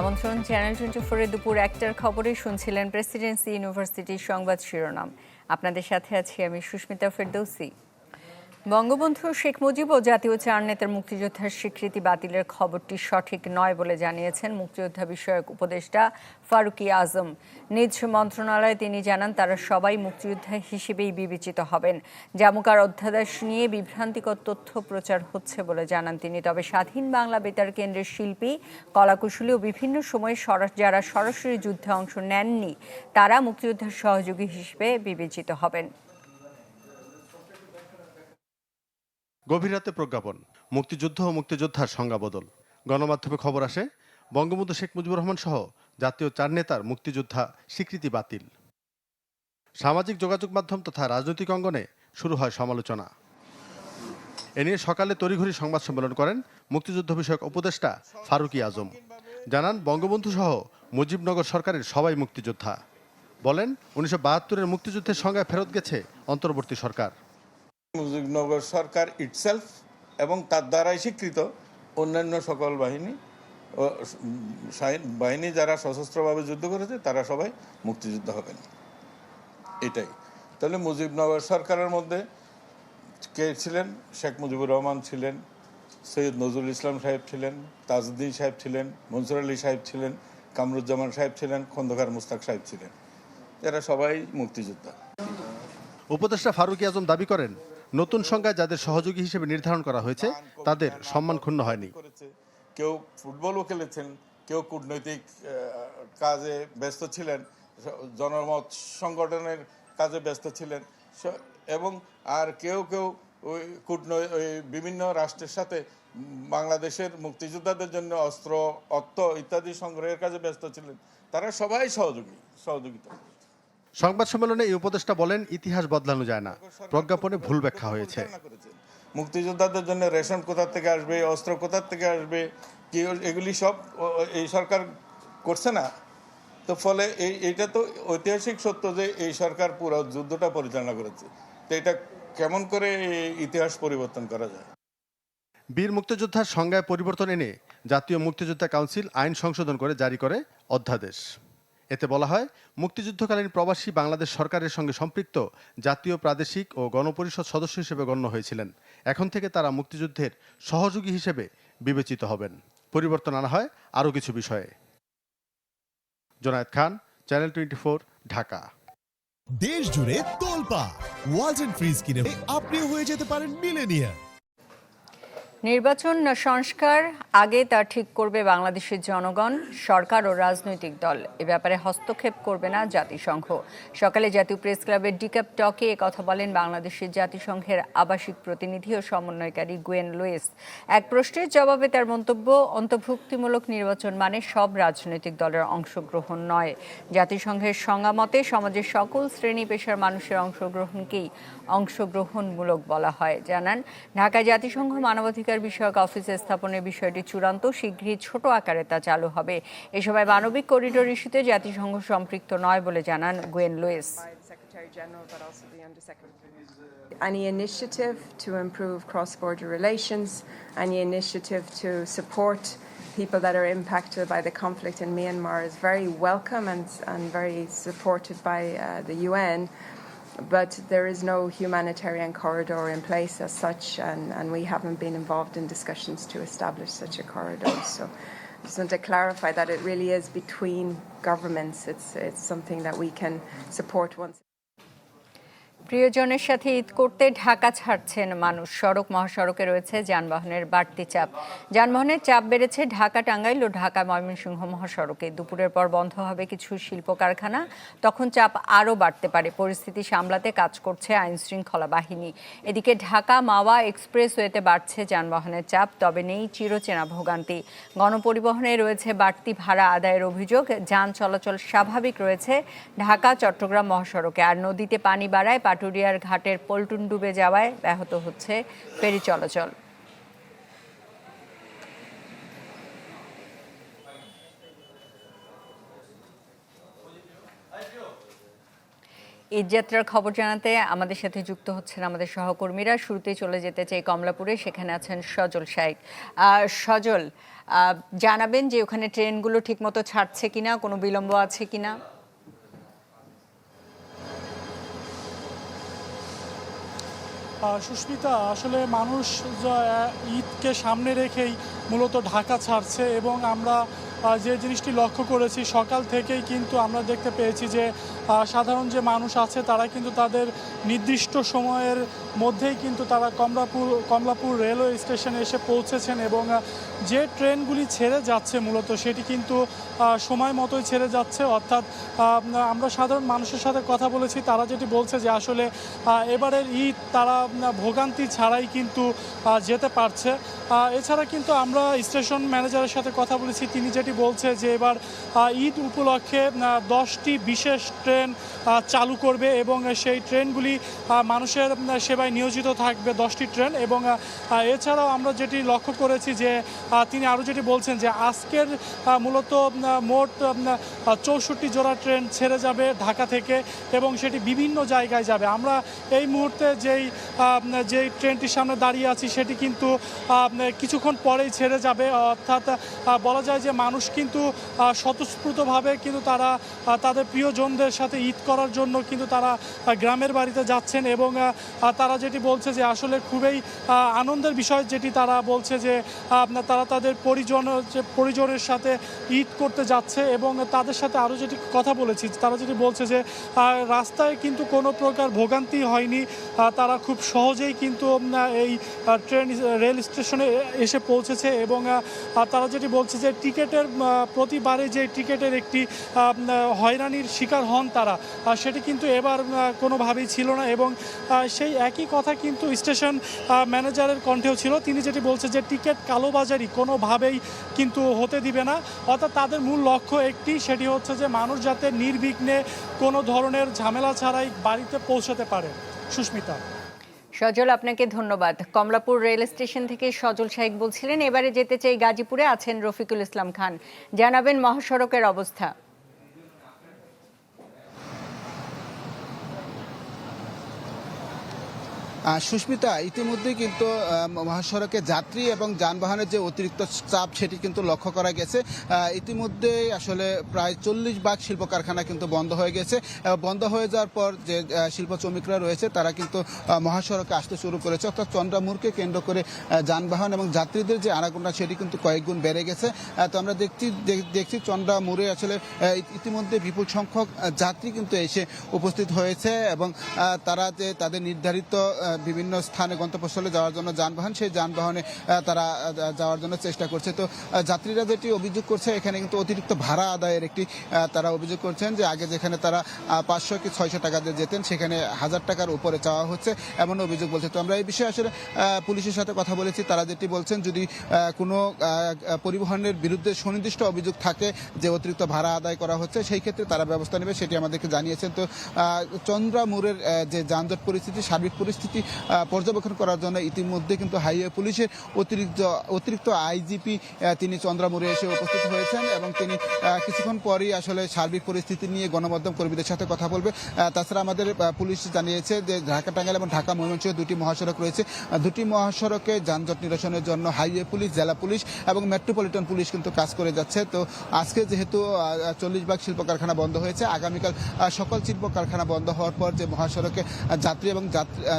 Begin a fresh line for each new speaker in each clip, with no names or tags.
আমন্ত্রণ channel twenty ফোরে দুপুর একটার খবরে শুনছিলেন প্রেসিডেন্সি ইউনিভার্সিটির সংবাদ শিরোনাম আপনাদের সাথে আছি আমি সুস্মিতা ফেরদৌসি বঙ্গবন্ধু শেখ মুজিব ও জাতীয় চার নেতার মুক্তিযোদ্ধার স্বীকৃতি বাতিলের খবরটি সঠিক নয় বলে জানিয়েছেন মুক্তিযোদ্ধা বিষয়ক উপদেষ্টা ফারুকি আজম নিজ মন্ত্রণালয়ে তিনি জানান তারা সবাই মুক্তিযোদ্ধা হিসেবেই বিবেচিত হবেন জামুকার অধ্যাদেশ নিয়ে বিভ্রান্তিকর তথ্য প্রচার হচ্ছে বলে জানান তিনি তবে স্বাধীন বাংলা বেতার কেন্দ্রের শিল্পী কলাকুশলী ও বিভিন্ন সময়ে যারা সরাসরি যুদ্ধে অংশ নেননি তারা মুক্তিযোদ্ধার সহযোগী হিসেবে বিবেচিত হবেন
গভীর রাতে প্রজ্ঞাপন মুক্তিযুদ্ধ ও মুক্তিযোদ্ধার সংজ্ঞা বদল গণমাধ্যমে খবর আসে বঙ্গবন্ধু শেখ মুজিবুর রহমান সহ জাতীয় চার নেতার মুক্তিযোদ্ধা স্বীকৃতি বাতিল সামাজিক যোগাযোগ মাধ্যম তথা রাজনৈতিক অঙ্গনে শুরু হয় সমালোচনা এ নিয়ে সকালে তড়িঘড়ি সংবাদ সম্মেলন করেন মুক্তিযুদ্ধ বিষয়ক উপদেষ্টা ফারুকি আজম জানান বঙ্গবন্ধু সহ মুজিবনগর সরকারের সবাই মুক্তিযোদ্ধা বলেন উনিশশো বাহাত্তরের মুক্তিযুদ্ধের সংজ্ঞায় ফেরত গেছে অন্তর্বর্তী সরকার
মুজিবনগর সরকার ইটসেলফ এবং তার দ্বারাই স্বীকৃত অন্যান্য সকল বাহিনী ও বাহিনী যারা সশস্ত্রভাবে যুদ্ধ করেছে তারা সবাই মুক্তিযুদ্ধ হবেন এটাই তাহলে মুজিবনগর সরকারের মধ্যে কে ছিলেন শেখ মুজিবুর রহমান ছিলেন সৈয়দ নজরুল ইসলাম সাহেব ছিলেন তাজউদ্দিন সাহেব ছিলেন মনসুর আলী সাহেব ছিলেন কামরুজ্জামান সাহেব ছিলেন খন্দকার মুস্তাক সাহেব ছিলেন এরা সবাই মুক্তিযোদ্ধা
উপদেষ্টা ফারুকী আজম দাবি করেন নতুন সংজ্ঞায় যাদের সহযোগী হিসেবে নির্ধারণ করা হয়েছে তাদের সম্মান ক্ষুণ্ণ হয়নি
কেউ ফুটবলও খেলেছেন কেউ কূটনৈতিক কাজে ব্যস্ত ছিলেন জনমত সংগঠনের কাজে ব্যস্ত ছিলেন এবং আর কেউ কেউ ওই কূটনৈ বিভিন্ন রাষ্ট্রের সাথে বাংলাদেশের মুক্তিযোদ্ধাদের জন্য অস্ত্র অর্থ ইত্যাদি সংগ্রহের কাজে ব্যস্ত ছিলেন তারা সবাই সহযোগী সহযোগিতা
সংবাদ সম্মেলনে এই উপদেষ্টা বলেন ইতিহাস বদলানো যায় না প্রজ্ঞাপনে ভুল ব্যাখ্যা হয়েছে
মুক্তিযোদ্ধাদের জন্য রেশন কোথা থেকে আসবে অস্ত্র কোথা থেকে আসবে কি এগুলি সব এই সরকার করছে না তো ফলে এই এটা তো ঐতিহাসিক সত্য যে এই সরকার পুরো যুদ্ধটা পরিচালনা করেছে তো এটা কেমন করে ইতিহাস পরিবর্তন করা যায়
বীর মুক্তিযোদ্ধার সংজ্ঞায় পরিবর্তন এনে জাতীয় মুক্তিযোদ্ধা কাউন্সিল আইন সংশোধন করে জারি করে অধ্যাদেশ এতে বলা হয় মুক্তিযুদ্ধকালীন প্রবাসী বাংলাদেশ সরকারের সঙ্গে সম্পৃক্ত জাতীয় প্রাদেশিক ও গণপরিষদ সদস্য হিসেবে গণ্য হয়েছিলেন এখন থেকে তারা মুক্তিযুদ্ধের সহযোগী হিসেবে বিবেচিত হবেন পরিবর্তন আনা হয় আরও কিছু বিষয়ে জোনায়দ খান চ্যানেল টোয়েন্টি ঢাকা
দেশ জুড়ে তোলপা ওয়াজ ফ্রিজ কিনে আপনি হয়ে যেতে পারেন মিলেনিয়ার
নির্বাচন সংস্কার আগে তা ঠিক করবে বাংলাদেশের জনগণ সরকার ও রাজনৈতিক দল এ ব্যাপারে হস্তক্ষেপ করবে না জাতিসংঘ সকালে জাতীয় প্রেস ক্লাবের ডিক্যাপ টকে কথা বলেন বাংলাদেশের জাতিসংঘের আবাসিক প্রতিনিধি ও সমন্বয়কারী গুয়েন লুইস এক প্রশ্নের জবাবে তার মন্তব্য অন্তর্ভুক্তিমূলক নির্বাচন মানে সব রাজনৈতিক দলের অংশগ্রহণ নয় জাতিসংঘের সংজ্ঞামতে সমাজের সকল শ্রেণী পেশার মানুষের অংশগ্রহণকেই অংশগ্রহণমূলক বলা হয় জানান ঢাকায় জাতিসংঘ মানবাধিকার অধিকার বিষয়ক অফিস স্থাপনের বিষয়টি চূড়ান্ত শীঘ্রই ছোট আকারে তা চালু হবে এ সময় মানবিক করিডোর ইস্যুতে জাতিসংঘ সম্পৃক্ত নয় বলে জানান Gwen Lewis
Any initiative to improve cross border relations, any initiative to support people that are impacted by the conflict in Myanmar is very welcome and, and very supported by uh, the UN. but there is no humanitarian corridor in place as such, and, and we haven't been involved in discussions to establish such a corridor. So I just want to clarify that it really is between governments. It's, it's something that we can support once.
প্রিয়জনের সাথে ঈদ করতে ঢাকা ছাড়ছেন মানুষ সড়ক মহাসড়কে রয়েছে যানবাহনের বাড়তি চাপ যানবাহনের চাপ বেড়েছে ঢাকা টাঙ্গাইল ও ঢাকা ময়মনসিংহ মহাসড়কে দুপুরের পর বন্ধ হবে কিছু শিল্প কারখানা তখন চাপ আরও বাড়তে পারে পরিস্থিতি সামলাতে কাজ করছে আইনশৃঙ্খলা বাহিনী এদিকে ঢাকা মাওয়া এক্সপ্রেসওয়েতে বাড়ছে যানবাহনের চাপ তবে নেই চিরচেনা ভোগান্তি গণপরিবহনে রয়েছে বাড়তি ভাড়া আদায়ের অভিযোগ যান চলাচল স্বাভাবিক রয়েছে ঢাকা চট্টগ্রাম মহাসড়কে আর নদীতে পানি বাড়ায় কাটুরিয়ার ঘাটের পল্টুন ডুবে যাওয়ায় ব্যাহত হচ্ছে ফেরি চলাচল ঈদযাত্রার খবর জানাতে আমাদের সাথে যুক্ত হচ্ছেন আমাদের সহকর্মীরা শুরুতে চলে যেতে চাই কমলাপুরে সেখানে আছেন সজল শাইক সজল জানাবেন যে ওখানে ট্রেনগুলো ঠিকমতো ছাড়ছে কিনা কোনো বিলম্ব আছে কিনা না
সুস্মিতা আসলে মানুষ ঈদকে সামনে রেখেই মূলত ঢাকা ছাড়ছে এবং আমরা যে জিনিসটি লক্ষ্য করেছি সকাল থেকেই কিন্তু আমরা দেখতে পেয়েছি যে সাধারণ যে মানুষ আছে তারা কিন্তু তাদের নির্দিষ্ট সময়ের মধ্যেই কিন্তু তারা কমলাপুর কমলাপুর রেলওয়ে স্টেশনে এসে পৌঁছেছেন এবং যে ট্রেনগুলি ছেড়ে যাচ্ছে মূলত সেটি কিন্তু সময় মতোই ছেড়ে যাচ্ছে অর্থাৎ আমরা সাধারণ মানুষের সাথে কথা বলেছি তারা যেটি বলছে যে আসলে এবারের ঈদ তারা ভোগান্তি ছাড়াই কিন্তু যেতে পারছে এছাড়া কিন্তু আমরা স্টেশন ম্যানেজারের সাথে কথা বলেছি তিনি যেটি বলছে যে এবার ঈদ উপলক্ষে দশটি বিশেষ ট্রেন চালু করবে এবং সেই ট্রেনগুলি মানুষের সেবা সেবায় নিয়োজিত থাকবে দশটি ট্রেন এবং এছাড়াও আমরা যেটি লক্ষ্য করেছি যে তিনি আরও যেটি বলছেন যে আজকের মূলত মোট চৌষট্টি জোড়া ট্রেন ছেড়ে যাবে ঢাকা থেকে এবং সেটি বিভিন্ন জায়গায় যাবে আমরা এই মুহূর্তে যেই যেই ট্রেনটির সামনে দাঁড়িয়ে আছি সেটি কিন্তু কিছুক্ষণ পরেই ছেড়ে যাবে অর্থাৎ বলা যায় যে মানুষ কিন্তু স্বতঃস্ফূর্তভাবে কিন্তু তারা তাদের প্রিয়জনদের সাথে ঈদ করার জন্য কিন্তু তারা গ্রামের বাড়িতে যাচ্ছেন এবং তারা তারা যেটি বলছে যে আসলে খুবই আনন্দের বিষয় যেটি তারা বলছে যে আপনার তারা তাদের পরিজন যে পরিজনের সাথে ঈদ করতে যাচ্ছে এবং তাদের সাথে আরও যেটি কথা বলেছি তারা যেটি বলছে যে রাস্তায় কিন্তু কোনো প্রকার ভোগান্তি হয়নি তারা খুব সহজেই কিন্তু এই ট্রেন রেল স্টেশনে এসে পৌঁছেছে এবং তারা যেটি বলছে যে টিকেটের প্রতিবারে যে টিকেটের একটি হয়রানির শিকার হন তারা সেটি কিন্তু এবার কোনোভাবেই ছিল না এবং সেই একই একই কথা কিন্তু স্টেশন ম্যানেজারের কণ্ঠেও ছিল তিনি যেটি বলছে যে টিকিট কালোবাজারি কোনোভাবেই কিন্তু হতে দিবে না অর্থাৎ তাদের মূল লক্ষ্য একটি সেটি হচ্ছে যে মানুষ যাতে নির্বিঘ্নে কোনো ধরনের ঝামেলা ছাড়াই বাড়িতে পৌঁছাতে পারে সুস্মিতা
সজল আপনাকে ধন্যবাদ কমলাপুর রেল স্টেশন থেকে সজল শাহেক বলছিলেন এবারে যেতে চাই গাজীপুরে আছেন রফিকুল ইসলাম খান জানাবেন মহাসড়কের অবস্থা
সুস্মিতা ইতিমধ্যেই কিন্তু মহাসড়কে যাত্রী এবং যানবাহনের যে অতিরিক্ত চাপ সেটি কিন্তু লক্ষ্য করা গেছে ইতিমধ্যে আসলে প্রায় চল্লিশ ভাগ শিল্প কারখানা কিন্তু বন্ধ হয়ে গেছে বন্ধ হয়ে যাওয়ার পর যে শিল্প শ্রমিকরা রয়েছে তারা কিন্তু মহাসড়কে আসতে শুরু করেছে অর্থাৎ চন্দ্রামুরকে কেন্দ্র করে যানবাহন এবং যাত্রীদের যে আনাগোনা সেটি কিন্তু কয়েকগুণ বেড়ে গেছে তো আমরা দেখছি দেখছি চন্দ্রামুরে আসলে ইতিমধ্যে বিপুল সংখ্যক যাত্রী কিন্তু এসে উপস্থিত হয়েছে এবং তারা যে তাদের নির্ধারিত বিভিন্ন স্থানে গন্তব্যস্থলে যাওয়ার জন্য যানবাহন সেই যানবাহনে তারা যাওয়ার জন্য চেষ্টা করছে তো যাত্রীরা যেটি অভিযোগ করছে এখানে কিন্তু অতিরিক্ত ভাড়া আদায়ের একটি তারা অভিযোগ করছেন যে আগে যেখানে তারা পাঁচশো কি ছয়শো টাকা দিয়ে যেতেন সেখানে হাজার টাকার উপরে চাওয়া হচ্ছে এমন অভিযোগ বলছে তো আমরা এই বিষয়ে আসলে পুলিশের সাথে কথা বলেছি তারা যেটি বলছেন যদি কোনো পরিবহনের বিরুদ্ধে সুনির্দিষ্ট অভিযোগ থাকে যে অতিরিক্ত ভাড়া আদায় করা হচ্ছে সেই ক্ষেত্রে তারা ব্যবস্থা নেবে সেটি আমাদেরকে জানিয়েছেন তো চন্দ্রামুরের যে যানজট পরিস্থিতি সার্বিক পরিস্থিতি পর্যবেক্ষণ করার জন্য ইতিমধ্যে কিন্তু হাইওয়ে পুলিশের অতিরিক্ত অতিরিক্ত আইজিপি তিনি চন্দ্রামুরে এসে উপস্থিত হয়েছেন এবং তিনি কিছুক্ষণ পরই আসলে সার্বিক পরিস্থিতি নিয়ে গণমাধ্যম কর্মীদের সাথে কথা বলবে তাছাড়া আমাদের পুলিশ জানিয়েছে যে ঢাকা এবং ঢাকা ময়মনসিংহ দুটি মহাসড়ক রয়েছে দুটি মহাসড়কে যানজট নিরসনের জন্য হাইওয়ে পুলিশ জেলা পুলিশ এবং মেট্রোপলিটন পুলিশ কিন্তু কাজ করে যাচ্ছে তো আজকে যেহেতু চল্লিশ ভাগ শিল্প কারখানা বন্ধ হয়েছে আগামীকাল সকল শিল্প কারখানা বন্ধ হওয়ার পর যে মহাসড়কে যাত্রী এবং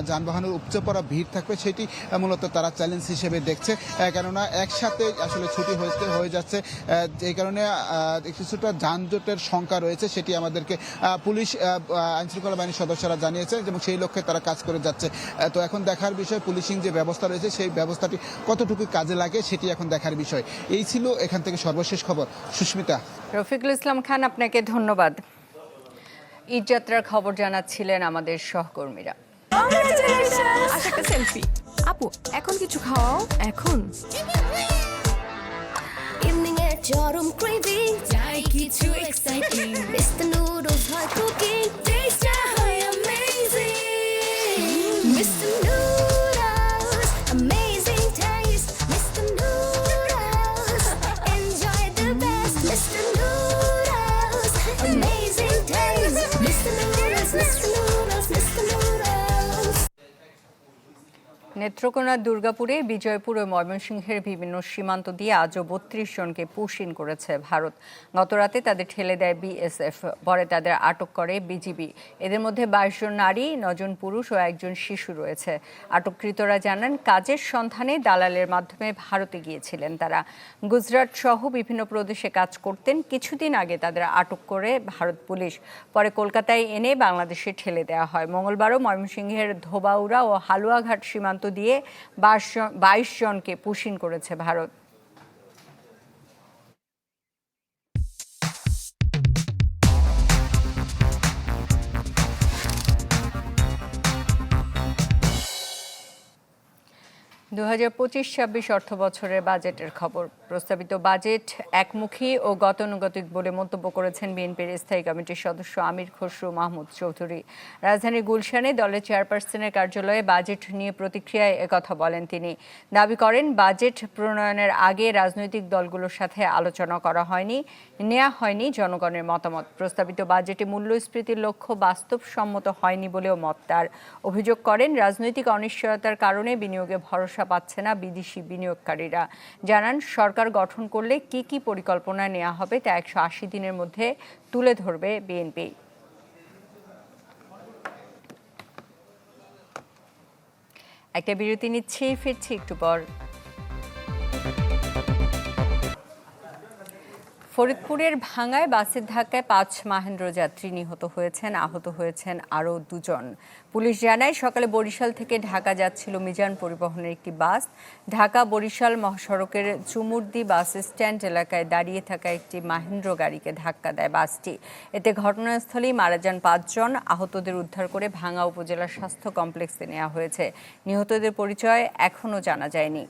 যানবাহন যানবাহনের উপচে পড়া ভিড় থাকবে সেটি মূলত তারা চ্যালেঞ্জ হিসেবে দেখছে কেননা একসাথে আসলে ছুটি হয়েছে হয়ে যাচ্ছে যে কারণে কিছুটা যানজটের সংখ্যা রয়েছে সেটি আমাদেরকে পুলিশ আইনশৃঙ্খলা বাহিনীর সদস্যরা জানিয়েছেন এবং সেই লক্ষ্যে তারা কাজ করে যাচ্ছে তো এখন দেখার বিষয় পুলিশিং যে ব্যবস্থা রয়েছে সেই ব্যবস্থাটি কতটুকু কাজে লাগে সেটি এখন দেখার বিষয় এই ছিল এখান থেকে সর্বশেষ খবর সুস্মিতা
রফিকুল ইসলাম খান আপনাকে ধন্যবাদ ঈদযাত্রার খবর জানাচ্ছিলেন আমাদের সহকর্মীরা
আপু এখন কিছু খাও এখন চরম ক্রেভিং চাই কিছু এক্সাইটিং নুডলস হয় কুকিং
নেত্রকোনা দুর্গাপুরে বিজয়পুর ও ময়মনসিংহের বিভিন্ন সীমান্ত দিয়ে আজও বত্রিশ জনকে পুষিন করেছে ভারত গতরাতে তাদের ঠেলে দেয় বিএসএফ পরে তাদের আটক করে বিজিবি এদের মধ্যে বাইশ জন নারী নজন পুরুষ ও একজন শিশু রয়েছে আটককৃতরা জানান কাজের সন্ধানে দালালের মাধ্যমে ভারতে গিয়েছিলেন তারা গুজরাট সহ বিভিন্ন প্রদেশে কাজ করতেন কিছুদিন আগে তাদের আটক করে ভারত পুলিশ পরে কলকাতায় এনে বাংলাদেশে ঠেলে দেওয়া হয় মঙ্গলবারও ময়মনসিংহের ধোবাউড়া ও হালুয়াঘাট সীমান্ত দিয়ে বাইশ জনকে পুষিন করেছে ভারত দু হাজার পঁচিশ ছাব্বিশ অর্থ বছরের বাজেটের খবর প্রস্তাবিত বাজেট একমুখী ও গতানুগতিক বলে মন্তব্য করেছেন বিএনপির স্থায়ী কমিটির সদস্য আমির খসরু মাহমুদ চৌধুরী রাজধানী গুলশানে দলের চেয়ারপারসনের কার্যালয়ে বাজেট নিয়ে প্রতিক্রিয়ায় একথা বলেন তিনি দাবি করেন বাজেট প্রণয়নের আগে রাজনৈতিক দলগুলোর সাথে আলোচনা করা হয়নি নেওয়া হয়নি জনগণের মতামত প্রস্তাবিত বাজেটে মূল্যস্ফীতির লক্ষ্য বাস্তবসম্মত হয়নি বলেও মত তার অভিযোগ করেন রাজনৈতিক অনিশ্চয়তার কারণে বিনিয়োগে ভরসা পাচ্ছে না বিদেশি বিনিয়োগকারীরা জানান সরকার সরকার গঠন করলে কি কি পরিকল্পনা নেওয়া হবে তা একশো আশি দিনের মধ্যে তুলে ধরবে বিএনপি একটা বিরতি নিচ্ছি ফিরছি একটু পর ফরিদপুরের ভাঙায় বাসের ধাক্কায় পাঁচ মাহেন্দ্র যাত্রী নিহত হয়েছেন আহত হয়েছেন আরও দুজন পুলিশ জানায় সকালে বরিশাল থেকে ঢাকা যাচ্ছিল মিজান পরিবহনের একটি বাস ঢাকা বরিশাল মহাসড়কের চুমুর্দি বাস স্ট্যান্ড এলাকায় দাঁড়িয়ে থাকা একটি মাহেন্দ্র গাড়িকে ধাক্কা দেয় বাসটি এতে ঘটনাস্থলেই মারা যান পাঁচজন আহতদের উদ্ধার করে ভাঙা উপজেলা স্বাস্থ্য কমপ্লেক্সে নেওয়া হয়েছে নিহতদের পরিচয় এখনও জানা যায়নি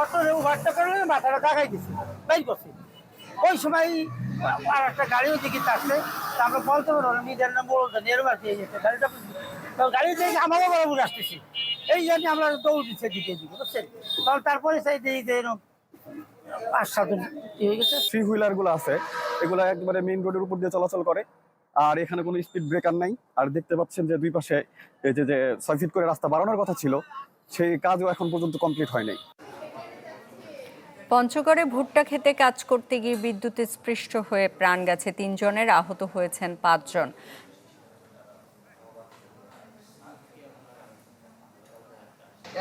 অটোরে ওভারটা করলে মাথাটা দাগাই দিছে বাইর করছে ওই সময় আর একটা গাড়িও দেখি আসছে আমরা বলতে পারবো নিজের নাম বলতে এরম দিয়ে গেছে গাড়িটা গাড়ি দেখে আমারও বরাবর আসতেছি এই জন্য আমরা দৌড় দিচ্ছে দিকে দিকে বুঝছেন তারপরে সেই যে এরকম পাঁচ
সাতজন হয়ে গেছে থ্রি হুইলারগুলো আছে এগুলো একবারে মেইন রোডের উপর দিয়ে চলাচল করে আর এখানে কোনো স্পিড ব্রেকার নাই আর দেখতে পাচ্ছেন যে দুই পাশে যে যে ছয় ফিট করে রাস্তা বাড়ানোর কথা ছিল সেই কাজও এখন পর্যন্ত কমপ্লিট হয় নাই
পঞ্চগড়ে ভুট্টা খেতে কাজ করতে গিয়ে বিদ্যুতে স্পৃষ্ট হয়ে প্রাণ গেছে তিনজনের আহত হয়েছেন পাঁচজন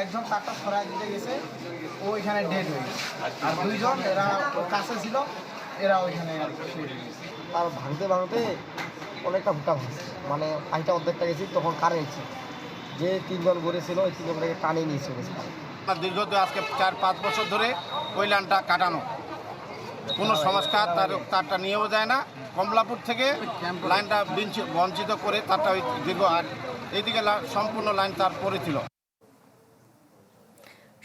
একজন টাকা সরাই দিতে গেছে ও ওইখানে ডেড হয়ে গেছে আর দুইজন এরা কাছে ছিল এরা ওইখানে
আর ভাঙতে ভাঙতে অনেকটা ভুটা ভাঙছে মানে পাইটা অর্ধেকটা গেছি তখন কারে গেছি যে তিনজন ঘুরেছিল ওই তিনজনটাকে টানিয়ে নিয়েছে চলেছে
দীর্ঘ আজকে চার পাঁচ বছর ধরে কৈলানটা কাটানো কোনো সংস্কার তার তারটা নিয়েও যায় না কমলাপুর থেকে লাইনটা বঞ্চিত করে তারটা দীর্ঘ আর এইদিকে সম্পূর্ণ লাইন তার পড়েছিল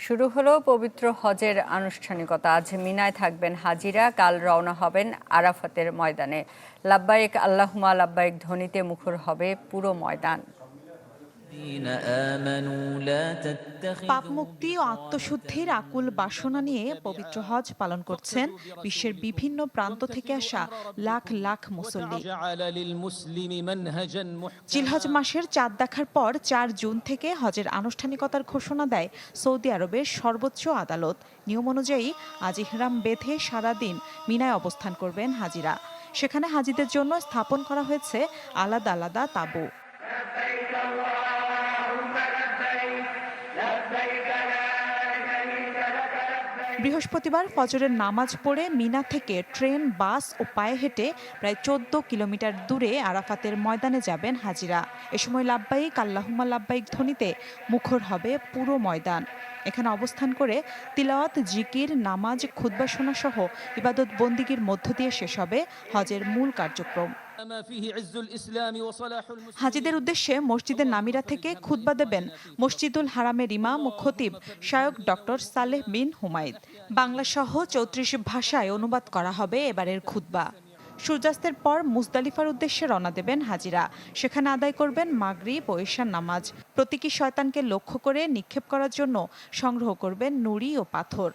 শুরু হলো পবিত্র হজের আনুষ্ঠানিকতা আজ মিনায় থাকবেন হাজিরা কাল রওনা হবেন আরাফাতের ময়দানে লাব্বায়েক আল্লাহমা লাব্বায়েক ধ্বনিতে মুখর হবে পুরো ময়দান পাপমুক্তি ও আত্মশুদ্ধির আকুল বাসনা নিয়ে পবিত্র হজ পালন করছেন বিশ্বের বিভিন্ন প্রান্ত থেকে আসা লাখ লাখ মুসল্লি জিলহজ মাসের চাঁদ দেখার পর চার জুন থেকে হজের আনুষ্ঠানিকতার ঘোষণা দেয় সৌদি আরবের সর্বোচ্চ আদালত নিয়ম অনুযায়ী আজ ইহরাম বেঁধে সারাদিন মিনায় অবস্থান করবেন হাজিরা সেখানে হাজিদের জন্য স্থাপন করা হয়েছে আলাদা আলাদা তাঁবু বৃহস্পতিবার ফজরের নামাজ পড়ে মিনা থেকে ট্রেন বাস ও পায়ে হেঁটে প্রায় চোদ্দ কিলোমিটার দূরে আরাফাতের ময়দানে যাবেন হাজিরা এ সময় লাব্বাইক আল্লাহুমা লাব্বাইক ধ্বনিতে মুখর হবে পুরো ময়দান এখানে অবস্থান করে তিলাওয়াত জিকির নামাজ খুদ্বাসনা সহ ইবাদত বন্দিগির মধ্য দিয়ে শেষ হবে হজের মূল কার্যক্রম হাজিদের উদ্দেশ্যে মসজিদের নামিরা থেকে খুতবা দেবেন মসজিদুল হারামের ইমাম ও খতিব শায়ক ডক্টর সালেহ বিন হুমায়দ সহ চৌত্রিশ ভাষায় অনুবাদ করা হবে এবারের খুতবা সূর্যাস্তের পর মুজদালিফার উদ্দেশ্যে রওনা দেবেন হাজিরা সেখানে আদায় করবেন মাগরিব ও ঈশার নামাজ প্রতীকী শয়তানকে লক্ষ্য করে নিক্ষেপ করার জন্য সংগ্রহ করবেন নুড়ি ও পাথর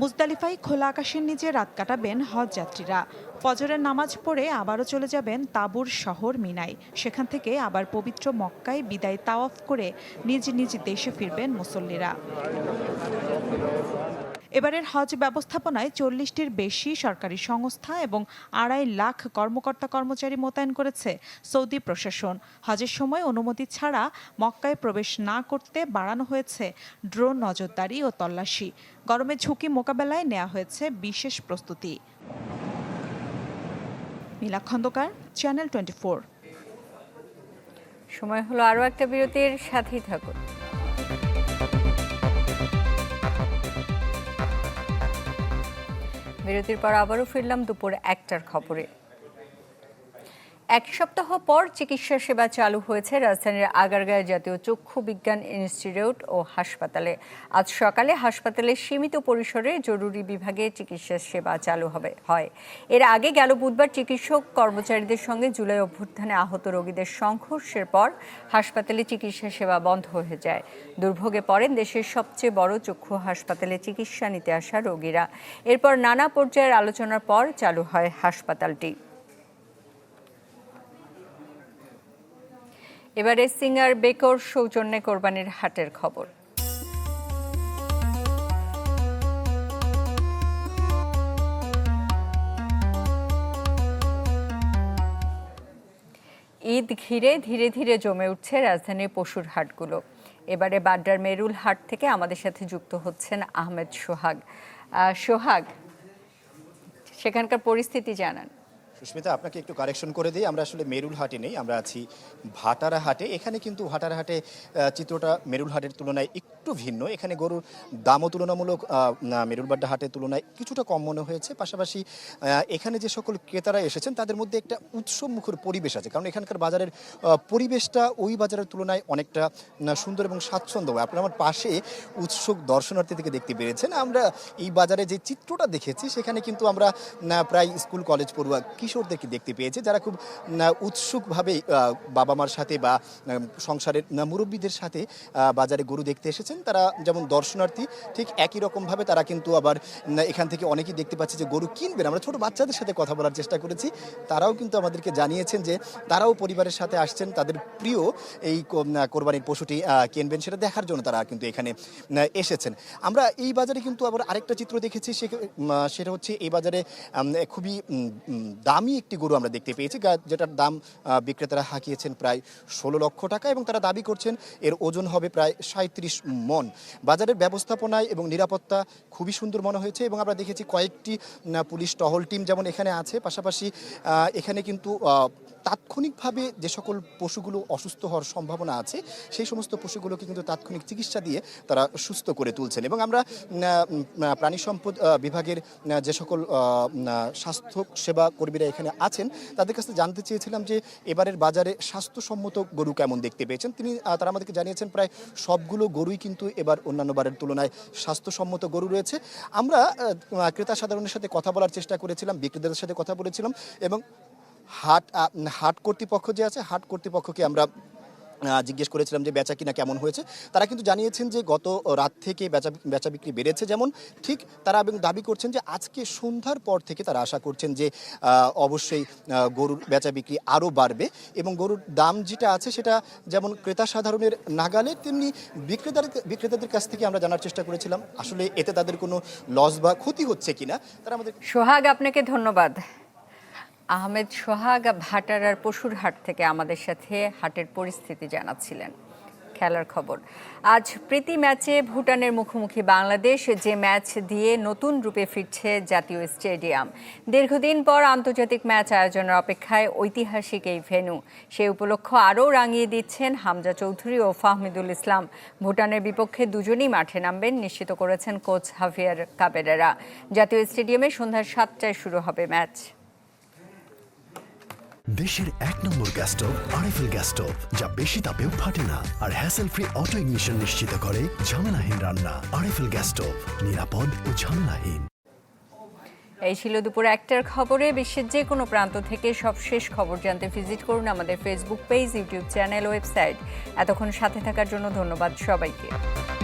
মুজদালিফাই খোলা আকাশের নিচে রাত কাটাবেন হজ যাত্রীরা ফজরের নামাজ পড়ে আবারও চলে যাবেন তাবুর শহর মিনাই সেখান থেকে আবার পবিত্র মক্কায় বিদায় তাওয়াফ করে নিজ নিজ দেশে ফিরবেন মুসল্লিরা এবারের হজ ব্যবস্থাপনায় চল্লিশটির বেশি সরকারি সংস্থা এবং আড়াই লাখ কর্মকর্তা কর্মচারী মোতায়েন করেছে সৌদি প্রশাসন হজের সময় অনুমতি ছাড়া মক্কায় প্রবেশ না করতে বাড়ানো হয়েছে ড্রোন নজরদারি ও তল্লাশি গরমের ঝুঁকি মোকাবেলায় নেওয়া হয়েছে বিশেষ প্রস্তুতি নীলা খন্দকার চ্যানেল টোয়েন্টি সময় হলো আরও একটা বিরতির সাথেই থাকুন বিরতির পর আবারও ফিরলাম দুপুর একটার খবরে এক সপ্তাহ পর চিকিৎসা সেবা চালু হয়েছে রাজধানীর আগারগাঁয় জাতীয় চক্ষু বিজ্ঞান ইনস্টিটিউট ও হাসপাতালে আজ সকালে হাসপাতালে সীমিত পরিসরে জরুরি বিভাগে চিকিৎসা সেবা চালু হবে হয় এর আগে গেল বুধবার চিকিৎসক কর্মচারীদের সঙ্গে জুলাই অভ্যুত্থানে আহত রোগীদের সংঘর্ষের পর হাসপাতালে চিকিৎসা সেবা বন্ধ হয়ে যায় দুর্ভোগে পড়েন দেশের সবচেয়ে বড় চক্ষু হাসপাতালে চিকিৎসা নিতে আসা রোগীরা এরপর নানা পর্যায়ের আলোচনার পর চালু হয় হাসপাতালটি এবারে সিঙ্গার বেকর সৌজন্যে কোরবানির হাটের খবর ঈদ ঘিরে ধীরে ধীরে জমে উঠছে রাজধানীর পশুর হাটগুলো এবারে বাড্ডার মেরুল হাট থেকে আমাদের সাথে যুক্ত হচ্ছেন আহমেদ সোহাগ সোহাগ সেখানকার পরিস্থিতি জানান
সুস্মিতা আপনাকে একটু কারেকশন করে দিই আমরা আসলে মেরুল হাটে নেই আমরা আছি ভাটারা হাটে এখানে কিন্তু ভাটারা হাটে চিত্রটা মেরুল হাটের তুলনায় একটু ভিন্ন এখানে গরুর দামও তুলনামূলক মেরুলবাড্ডা হাটের তুলনায় কিছুটা কম মনে হয়েছে পাশাপাশি এখানে যে সকল ক্রেতারা এসেছেন তাদের মধ্যে একটা উৎসবমুখর পরিবেশ আছে কারণ এখানকার বাজারের পরিবেশটা ওই বাজারের তুলনায় অনেকটা সুন্দর এবং স্বাচ্ছন্দ্য আপনারা আমার পাশে উৎসুক দর্শনার্থী থেকে দেখতে পেরেছেন আমরা এই বাজারে যে চিত্রটা দেখেছি সেখানে কিন্তু আমরা প্রায় স্কুল কলেজ পড়ুয়া কিশোরদেরকে দেখতে পেয়েছে যারা খুব উৎসুকভাবে বাবা মার সাথে বা সংসারের মুরব্বীদের সাথে বাজারে গরু দেখতে এসেছেন তারা যেমন দর্শনার্থী ঠিক একই রকমভাবে তারা কিন্তু আবার এখান থেকে অনেকেই দেখতে পাচ্ছে যে গরু কিনবেন আমরা ছোট বাচ্চাদের সাথে কথা বলার চেষ্টা করেছি তারাও কিন্তু আমাদেরকে জানিয়েছেন যে তারাও পরিবারের সাথে আসছেন তাদের প্রিয় এই কোরবানির পশুটি কিনবেন সেটা দেখার জন্য তারা কিন্তু এখানে এসেছেন আমরা এই বাজারে কিন্তু আবার আরেকটা চিত্র দেখেছি সে সেটা হচ্ছে এই বাজারে খুবই দাম দামি একটি গরু আমরা দেখতে পেয়েছি যেটার দাম বিক্রেতারা হাঁকিয়েছেন প্রায় ষোলো লক্ষ টাকা এবং তারা দাবি করছেন এর ওজন হবে প্রায় সাঁত্রিশ মন বাজারের ব্যবস্থাপনায় এবং নিরাপত্তা খুবই সুন্দর মনে হয়েছে এবং আমরা দেখেছি কয়েকটি পুলিশ টহল টিম যেমন এখানে আছে পাশাপাশি এখানে কিন্তু তাৎক্ষণিকভাবে যে সকল পশুগুলো অসুস্থ হওয়ার সম্ভাবনা আছে সেই সমস্ত পশুগুলোকে কিন্তু তাৎক্ষণিক চিকিৎসা দিয়ে তারা সুস্থ করে তুলছেন এবং আমরা প্রাণী সম্পদ বিভাগের যে সকল স্বাস্থ্য সেবা কর্মীরা এখানে আছেন তাদের কাছে জানতে চেয়েছিলাম যে এবারের বাজারে স্বাস্থ্যসম্মত গরু কেমন দেখতে পেয়েছেন তিনি তারা আমাদেরকে জানিয়েছেন প্রায় সবগুলো গরুই কিন্তু এবার অন্যান্য বারের তুলনায় স্বাস্থ্যসম্মত গরু রয়েছে আমরা ক্রেতা সাধারণের সাথে কথা বলার চেষ্টা করেছিলাম বিক্রেতাদের সাথে কথা বলেছিলাম এবং হাট হাট কর্তৃপক্ষ যে আছে হাট কর্তৃপক্ষকে আমরা জিজ্ঞেস করেছিলাম যে বেচা কিনা কেমন হয়েছে তারা কিন্তু জানিয়েছেন যে গত রাত থেকে বেচা বেচা বিক্রি বেড়েছে যেমন ঠিক তারা এবং দাবি করছেন যে আজকে সন্ধ্যার পর থেকে তারা আশা করছেন যে অবশ্যই গরুর বেচা বিক্রি আরও বাড়বে এবং গরুর দাম যেটা আছে সেটা যেমন ক্রেতা সাধারণের নাগালে তেমনি বিক্রেতার বিক্রেতাদের কাছ থেকে আমরা জানার চেষ্টা করেছিলাম আসলে এতে তাদের কোনো লস বা ক্ষতি হচ্ছে কিনা তারা
আমাদের সোহাগ আপনাকে ধন্যবাদ আহমেদ সোহাগ ভাটারার পশুর হাট থেকে আমাদের সাথে হাটের পরিস্থিতি জানাচ্ছিলেন খেলার খবর আজ প্রীতি ম্যাচে ভুটানের মুখোমুখি বাংলাদেশ যে ম্যাচ দিয়ে নতুন রূপে ফিরছে জাতীয় স্টেডিয়াম দীর্ঘদিন পর আন্তর্জাতিক ম্যাচ আয়োজনের অপেক্ষায় ঐতিহাসিক এই ভেনু সেই উপলক্ষ আরও রাঙিয়ে দিচ্ছেন হামজা চৌধুরী ও ফাহমিদুল ইসলাম ভুটানের বিপক্ষে দুজনই মাঠে নামবেন নিশ্চিত করেছেন কোচ হাফিয়ার কাবেরেরা জাতীয় স্টেডিয়ামে সন্ধ্যা সাতটায় শুরু হবে ম্যাচ দেশের এক নম্বর gas stove RFL gas stove যা বেশি তাপেও ফাটে না আর হ্যাসেল ফ্রি অটো ইগনিশন নিশ্চিত করে ঝামেলাহীন রান্না আরএফএল গ্যাস স্টোভ নিরাপদ ও ঝামেলাহীন এই ছিল দুপুর একটার খবরে বিশ্বের যে কোনো প্রান্ত থেকে সব শেষ খবর জানতে ভিজিট করুন আমাদের Facebook page YouTube channel website এতক্ষণ সাথে থাকার জন্য ধন্যবাদ সবাইকে